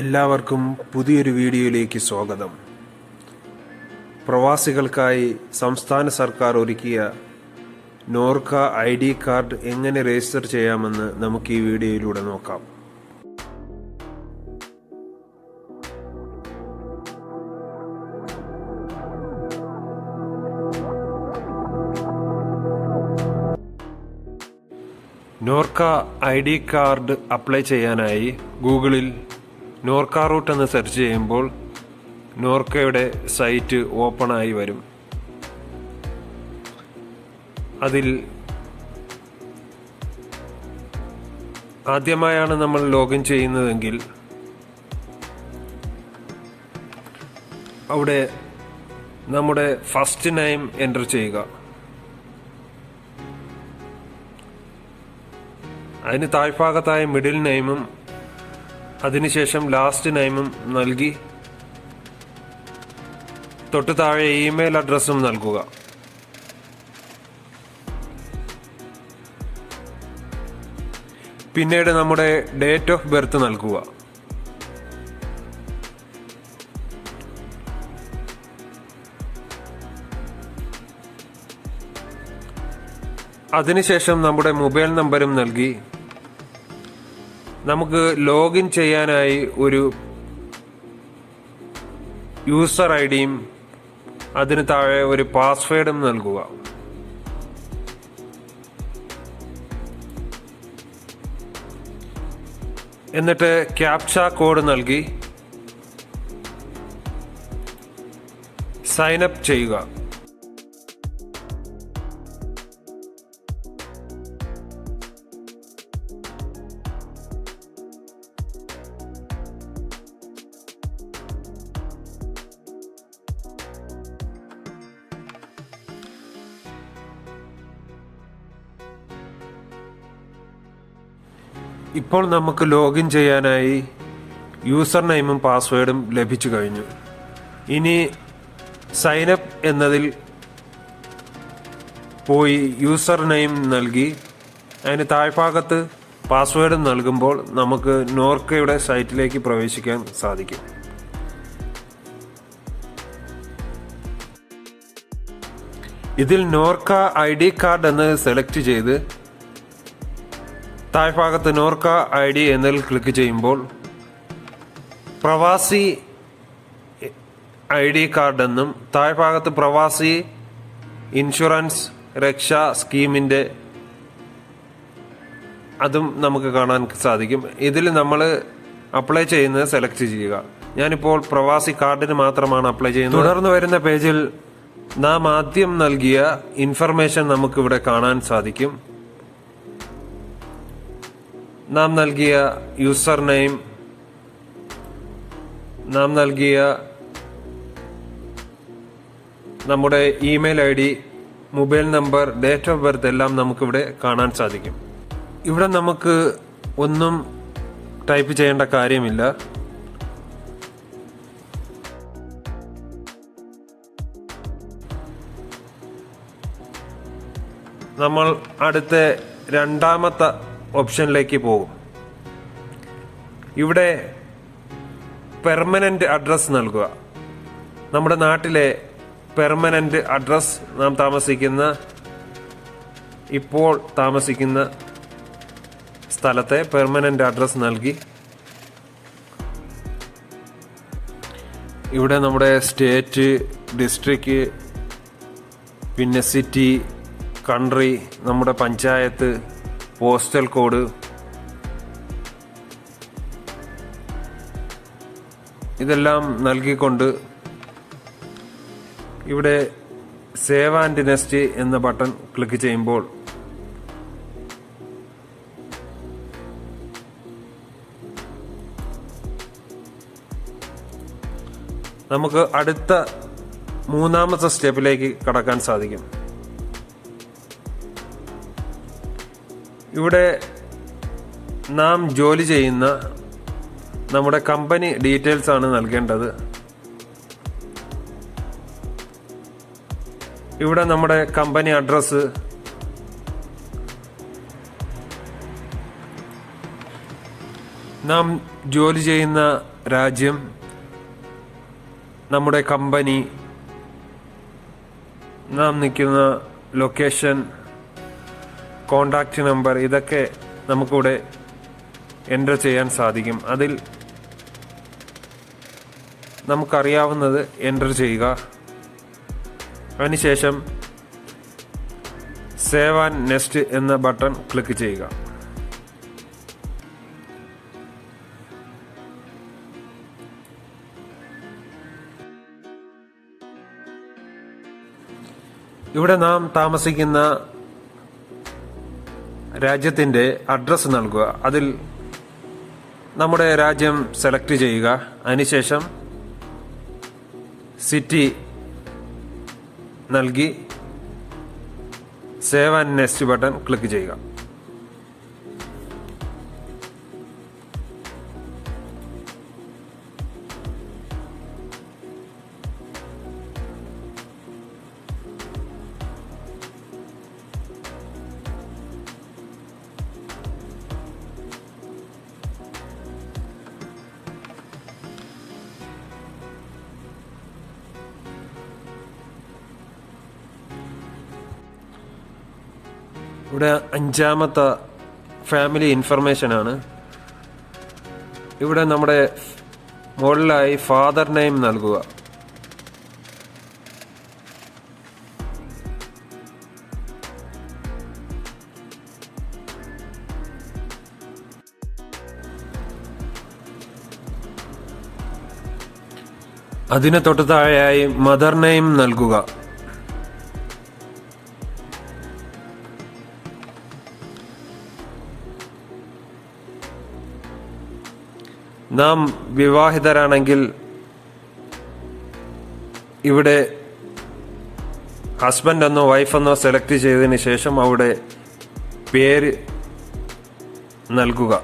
എല്ലാവർക്കും പുതിയൊരു വീഡിയോയിലേക്ക് സ്വാഗതം. പ്രവാസികൾക്കായി സംസ്ഥാന സർക്കാർ ഒരുക്കിയ നോർക്ക ഐ ഡി കാർഡ് എങ്ങനെ രജിസ്റ്റർ ചെയ്യാമെന്ന് നമുക്ക് ഈ വീഡിയോയിലൂടെ നോക്കാം. Norka I D card apply ചെയ്യാനായി ഗൂഗിളിൽ നോർക്ക റൂട്ട് എന്ന് സെർച്ച് ചെയ്യുമ്പോൾ നോർക്കയുടെ സൈറ്റ് ഓപ്പൺ ആയി വരും. അതിൽ ആദ്യമായാണ് നമ്മൾ ലോഗിൻ ചെയ്യുന്നതെങ്കിൽ അവിടെ നമ്മുടെ ഫസ്റ്റ് നെയിം എന്റർ ചെയ്യുക. അതിന് താഴ്ഭാഗത്തായ മിഡിൽ നെയിമും അതിനുശേഷം ലാസ്റ്റ് നെയിമും നൽകി. തൊട്ട് താഴെ ഇമെയിൽ അഡ്രസ്സും നൽകുക. പിന്നീട് നമ്മുടെ ഡേറ്റ് ഓഫ് ബർത്ത് നൽകുക. അതിനുശേഷം നമ്മുടെ മൊബൈൽ നമ്പരും നൽകി. നമുക്ക് ലോഗിൻ ചെയ്യാനായി ഒരു യൂസർ ഐ ഡിയും അതിന് താഴെ ഒരു പാസ്വേഡും നൽകുക. എന്നിട്ട് ക്യാപ്ച കോഡ് നൽകി സൈനപ്പ് ചെയ്യുക. ഇപ്പോൾ നമുക്ക് ലോഗിൻ ചെയ്യാനായി യൂസർ നെയിമും പാസ്വേഡും ലഭിച്ചു കഴിഞ്ഞു. ഇനി സൈനപ്പ് എന്നതിൽ പോയി യൂസർ നെയിം നൽകി. അതിന് താഴ്ഭാഗത്ത് പാസ്വേഡ് നൽകുമ്പോൾ നമുക്ക് നോർക്കയുടെ സൈറ്റിലേക്ക് പ്രവേശിക്കാൻ സാധിക്കും. ഇതിൽ നോർക്ക ഐ ഡി കാർഡ് എന്നത് സെലക്ട് ചെയ്ത് താഴ്ഭാഗത്ത് നോർക്ക ഐ ഡി എന്നതിൽ ക്ലിക്ക് ചെയ്യുമ്പോൾ പ്രവാസി ഐ ഡി കാർഡെന്നും താഴ്ഭാഗത്ത് പ്രവാസി ഇൻഷുറൻസ് രക്ഷാ സ്കീമിന്റെ അതും നമുക്ക് കാണാൻ സാധിക്കും. ഇതിൽ നമ്മൾ അപ്ലൈ ചെയ്യുന്നത് സെലക്ട് ചെയ്യുക. ഞാനിപ്പോൾ പ്രവാസി കാർഡിന് മാത്രമാണ് അപ്ലൈ ചെയ്യുന്നത്. തുടർന്ന് വരുന്ന പേജിൽ നാം ആദ്യം നൽകിയ ഇൻഫർമേഷൻ നമുക്കിവിടെ കാണാൻ സാധിക്കും. നാം നൽകിയ യൂസർ നെയിം നാം നൽകിയ നമ്മുടെ email I D mobile number date of birth എല്ലാം നമുക്കിവിടെ കാണാൻ സാധിക്കും. ഇവിടെ നമുക്ക് ഒന്നും ടൈപ്പ് ചെയ്യേണ്ട കാര്യമില്ല. നമ്മൾ അടുത്ത രണ്ടാമത്തെ ഓപ്ഷനിലേക്ക് പോകും. ഇവിടെ പെർമനന്റ് അഡ്രസ്സ് നൽകുക. നമ്മുടെ നാട്ടിലെ പെർമനന്റ് അഡ്രസ്സ് നാം താമസിക്കുന്ന ഇപ്പോൾ താമസിക്കുന്ന സ്ഥലത്തെ പെർമനന്റ് അഡ്രസ്സ് നൽകി. ഇവിടെ നമ്മുടെ സ്റ്റേറ്റ് ഡിസ്ട്രിക്റ്റ് പിന്നെ സിറ്റി കൺട്രി നമ്മുടെ പഞ്ചായത്ത് പോസ്റ്റൽ കോഡ്. ഇതെല്ലാം നൽകിക്കൊണ്ട് ഇവിടെ സേവ് ആൻഡ് നെസ്റ്റ് എന്ന ബട്ടൺ ക്ലിക്ക് ചെയ്യുമ്പോൾ നമുക്ക് അടുത്ത മൂന്നാമത്തെ സ്റ്റെപ്പിലേക്ക് കടക്കാൻ സാധിക്കും. ഇവിടെ നാം ജോലി ചെയ്യുന്ന നമ്മുടെ കമ്പനി ഡീറ്റെയിൽസ് ആണ് നൽകേണ്ടത്. ഇവിടെ നമ്മുടെ കമ്പനി അഡ്രസ്സ്. നാം ജോലി ചെയ്യുന്ന രാജ്യം നമ്മുടെ കമ്പനി നാം നിൽക്കുന്ന ലൊക്കേഷൻ കോണ്ടാക്റ്റ് നമ്പർ ഇതൊക്കെ നമുക്കിവിടെ എന്റർ ചെയ്യാൻ സാധിക്കും. അതിൽ നമുക്കറിയാവുന്നത് എന്റർ ചെയ്യുക. അതിനുശേഷം സേവ് ആൻഡ് നെക്സ്റ്റ് എന്ന ബട്ടൺ ക്ലിക്ക് ചെയ്യുക. ഇവിടെ നാം താമസിക്കുന്ന രാജ്യത്തിന്റെ അഡ്രസ്സ് നൽകുക. അതിൽ നമ്മുടെ രാജ്യം സെലക്ട് ചെയ്യുക. അതിനുശേഷം സിറ്റി നൽകി save and next button click ചെയ്യുക. ഇവിടെ അഞ്ചാമത്തെ ഫാമിലി ഇൻഫർമേഷൻ ആണ്. ഇവിടെ നമ്മുടെ മുകളിലായി ഫാദർ നെയിം നൽകുക. അതിന് തൊട്ട് താഴെയായി മദർ നെയിം നൽകുക. നാം വിവാഹിതരാണെങ്കിൽ ഇവിടെ ഹസ്ബൻഡ് എന്നോ വൈഫ് എന്നോ സെലക്ട് ചെയ്തതിന് ശേഷം അവിടെ പേര് നൽകുക.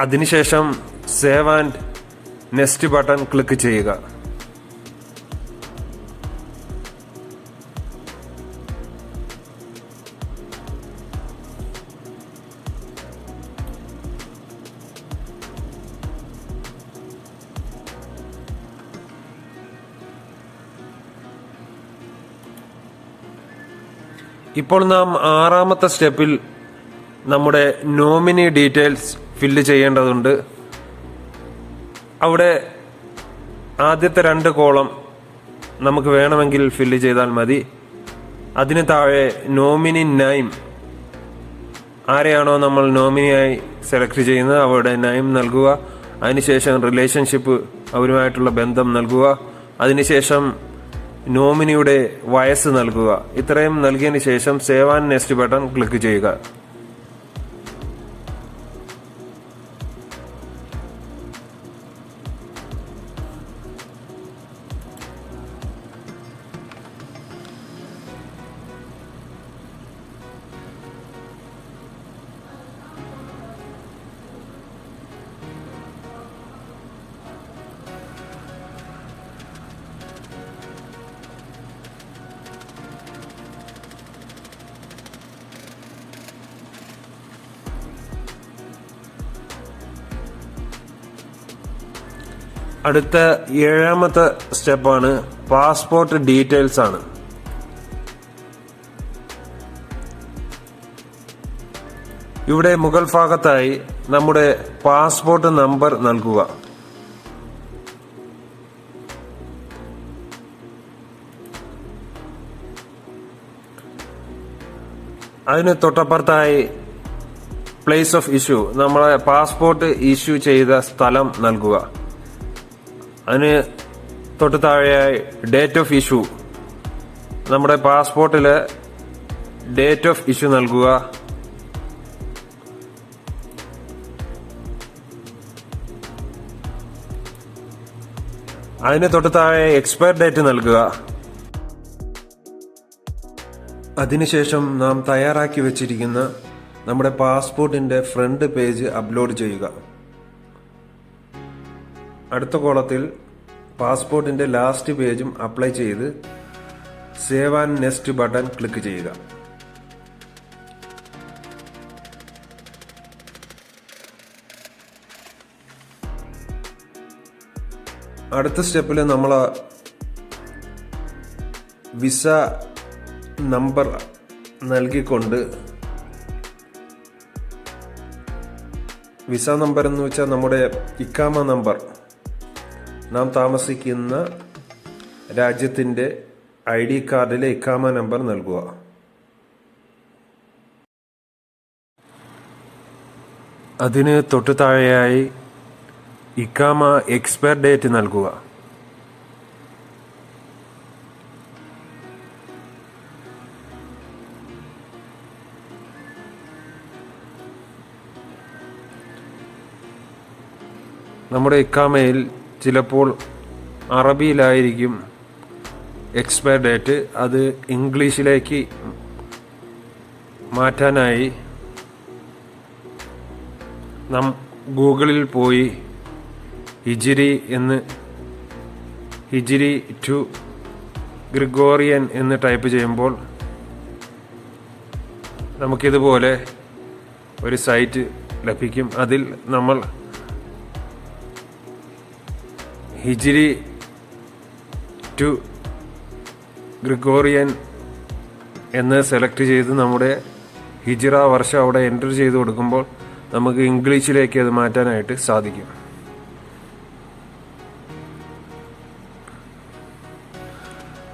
അതിനുശേഷം save and next button click ചെയ്യുക. ഇപ്പോൾ നാം ആറാമത്തെ സ്റ്റെപ്പിൽ നമ്മുടെ നോമിനി ഡീറ്റെയിൽസ് ഫില്ല് ചെയ്യേണ്ടതുണ്ട്. അവിടെ ആദ്യത്തെ രണ്ട് കോളം നമുക്ക് വേണമെങ്കിൽ ഫില്ല് ചെയ്താൽ മതി. അതിന് താഴെ നോമിനി നൈം. ആരെയാണോ നമ്മൾ നോമിനിയായി സെലക്ട് ചെയ്യുന്നത് അവരുടെ നൈം നൽകുക. അതിനുശേഷം റിലേഷൻഷിപ്പ് അവരുമായിട്ടുള്ള ബന്ധം നൽകുക. അതിനുശേഷം നോമിനിയുടെ വയസ്സ് നൽകുക. ഇത്രയും നൽകിയതിന് ശേഷം save and next button click ചെയ്യുക. അടുത്ത ഏഴാമത്തെ സ്റ്റെപ്പാണ് പാസ്പോർട്ട് ഡീറ്റെയിൽസ് ആണ്. ഇവിടെ മുകൾ ഭാഗത്തായി നമ്മുടെ പാസ്പോർട്ട് നമ്പർ നൽകുക. അതിന് തൊട്ടപ്പുറത്തായി പ്ലേസ് ഓഫ് ഇഷ്യൂ നമ്മളെ പാസ്പോർട്ട് ഇഷ്യൂ ചെയ്ത സ്ഥലം നൽകുക. അതിന് തൊട്ട് താഴെയായി ഡേറ്റ് ഓഫ് ഇഷ്യൂ നമ്മുടെ പാസ്പോർട്ടിൽ ഡേറ്റ് ഓഫ് ഇഷ്യൂ നൽകുക. അതിന് തൊട്ട് താഴെ എക്സ്പയർ ഡേറ്റ് നൽകുക. അതിനുശേഷം നാം തയ്യാറാക്കി വെച്ചിരിക്കുന്ന നമ്മുടെ പാസ്പോർട്ടിന്റെ ഫ്രണ്ട് പേജ് അപ്ലോഡ് ചെയ്യുക. അടുത്ത കോളത്തിൽ പാസ്പോർട്ടിന്റെ ലാസ്റ്റ് പേജും അപ്ലൈ ചെയ്ത് save and next button click ചെയ്യുക. അടുത്ത സ്റ്റെപ്പിൽ നമ്മൾ വിസ നമ്പർ നൽകിക്കൊണ്ട് വിസ നമ്പർ എന്ന് വെച്ചാൽ നമ്മുടെ ഇക്കാമ നമ്പർ നാം താമസിക്കുന്ന രാജ്യത്തിന്റെ ഐ ഡി കാർഡിലെ ഇക്കാമ നമ്പർ നൽകുക. അതിന് തൊട്ടു താഴെയായി ഇക്കാമ എക്സ്പയർ ഡേറ്റ് നൽകുക. നമ്മുടെ ഇക്കാമയിൽ ചിലപ്പോൾ അറബിയിലായിരിക്കും എക്സ്പയർ ഡേറ്റ് അത് ഇംഗ്ലീഷിലേക്ക് മാറ്റാനായി നാം ഗൂഗിളിൽ പോയി ഹിജിരി എന്ന് ഹിജിരി ടു ഗ്രിഗോറിയൻ എന്ന് ടൈപ്പ് ചെയ്യുമ്പോൾ നമുക്കിതുപോലെ ഒരു സൈറ്റ് ലഭിക്കും. അതിൽ നമ്മൾ ഹിജിരി ടു ഗ്രിഗോറിയൻ എന്ന് സെലക്ട് ചെയ്ത് നമ്മുടെ ഹിജിറ വർഷം അവിടെ എന്റർ ചെയ്ത് കൊടുക്കുമ്പോൾ നമുക്ക് ഇംഗ്ലീഷിലേക്ക് അത് മാറ്റാനായിട്ട് സാധിക്കും.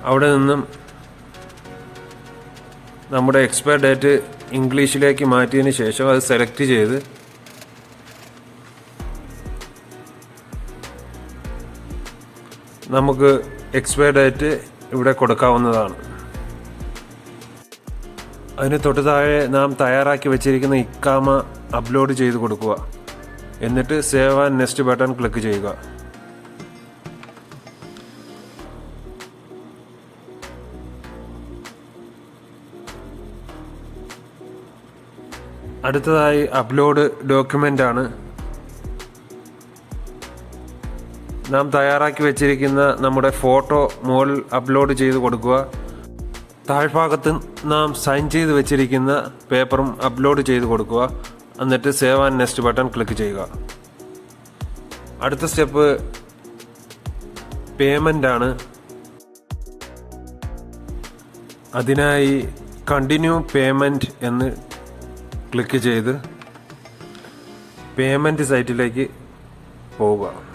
അവിടെ നിന്നും നമ്മുടെ എക്സ്പയർ ഡേറ്റ് ഇംഗ്ലീഷിലേക്ക് മാറ്റിയതിന് ശേഷം അത് സെലക്ട് ചെയ്ത് നമുക്ക് എക്സ്പയർ ഡേറ്റ് ഇവിടെ കൊടുക്കാവുന്നതാണ്. അതിന് തൊട്ട് താഴെ നാം തയ്യാറാക്കി വെച്ചിരിക്കുന്ന ഇക്കാമ അപ്ലോഡ് ചെയ്ത് കൊടുക്കുക. എന്നിട്ട് save and next button click ചെയ്യുക. അടുത്തതായി അപ്ലോഡ് ഡോക്യുമെന്റ് ആണ്. നാം തയ്യാറാക്കി വെച്ചിരിക്കുന്ന നമ്മുടെ ഫോട്ടോ മുകളിൽ അപ്ലോഡ് ചെയ്ത് കൊടുക്കുക. താഴ്ഭാഗത്ത് നാം സൈൻ ചെയ്ത് വെച്ചിരിക്കുന്ന പേപ്പറും അപ്ലോഡ് ചെയ്ത് കൊടുക്കുക. എന്നിട്ട് save and next button click ചെയ്യുക. അടുത്ത സ്റ്റെപ്പ് പേയ്മെന്റ് ആണ്. അതിനായി കണ്ടിന്യൂ പേയ്മെന്റ് എന്ന് ക്ലിക്ക് ചെയ്ത് പേയ്മെന്റ് സൈറ്റിലേക്ക് പോവുക.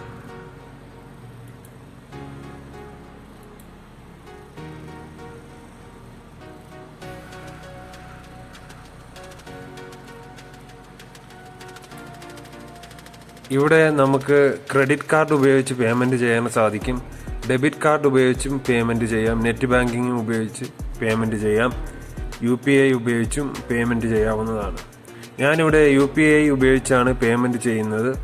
ഇവിടെ നമുക്ക് ക്രെഡിറ്റ് കാർഡ് ഉപയോഗിച്ച് പേയ്മെന്റ് ചെയ്യാൻ സാധിക്കും. ഡെബിറ്റ് കാർഡ് ഉപയോഗിച്ചും പേയ്മെന്റ് ചെയ്യാം. നെറ്റ് ബാങ്കിങ് ഉപയോഗിച്ച് പേയ്മെന്റ് ചെയ്യാം. യു പി ഐ ഉപയോഗിച്ചും പേയ്മെന്റ് ചെയ്യാവുന്നതാണ്. ഞാനിവിടെ യു പി ഐ ഉപയോഗിച്ചാണ് പേയ്മെന്റ് ചെയ്യുന്നത്.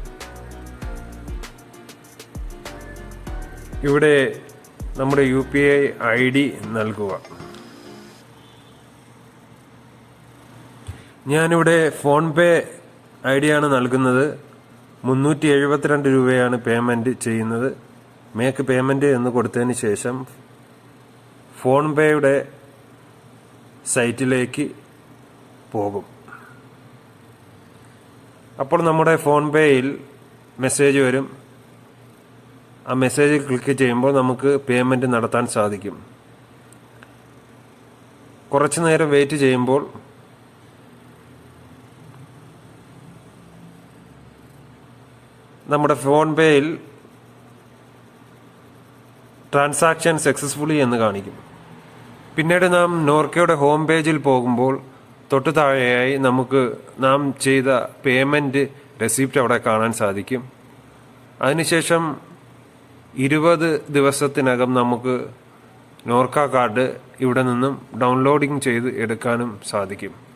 ഇവിടെ നമ്മുടെ U P I I D നൽകുക. ഞാനിവിടെ ഫോൺ പേ ഐ ഡിയാണ് നൽകുന്നത്. മുന്നൂറ്റി എഴുപത്തിരണ്ട് രൂപയാണ് പേയ്മെന്റ് ചെയ്യുന്നത്. മേക്ക് പേയ്മെന്റ് എന്ന് കൊടുത്തതിന് ശേഷം ഫോൺ പേയുടെ സൈറ്റിലേക്ക് പോകും. അപ്പോൾ നമ്മുടെ ഫോൺ പേയിൽ മെസ്സേജ് വരും. ആ മെസ്സേജ് ക്ലിക്ക് ചെയ്യുമ്പോൾ നമുക്ക് പേയ്മെന്റ് നടത്താൻ സാധിക്കും. കുറച്ച് നേരം വെയിറ്റ് ചെയ്യുമ്പോൾ നമ്മുടെ ഫോൺ പേയിൽ ട്രാൻസാക്ഷൻ സക്സസ്ഫുള്ളി എന്ന് കാണിക്കും. പിന്നീട് നാം നോർക്കയുടെ ഹോം പേജിൽ പോകുമ്പോൾ തൊട്ടു താഴെയായി നമുക്ക് നാം ചെയ്ത പേയ്മെന്റ് റെസിപ്റ്റ് അവിടെ കാണാൻ സാധിക്കും. അതിനുശേഷം ഇരുപത് ദിവസത്തിനകം നമുക്ക് നോർക്ക കാർഡ് ഇവിടെ നിന്നും ഡൗൺലോഡിങ് ചെയ്ത് എടുക്കാനും സാധിക്കും.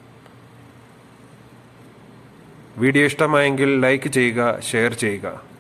വീഡിയോ ഇഷ്ടമായെങ്കിൽ ലൈക്ക് ചെയ്യുക ഷെയർ ചെയ്യുക.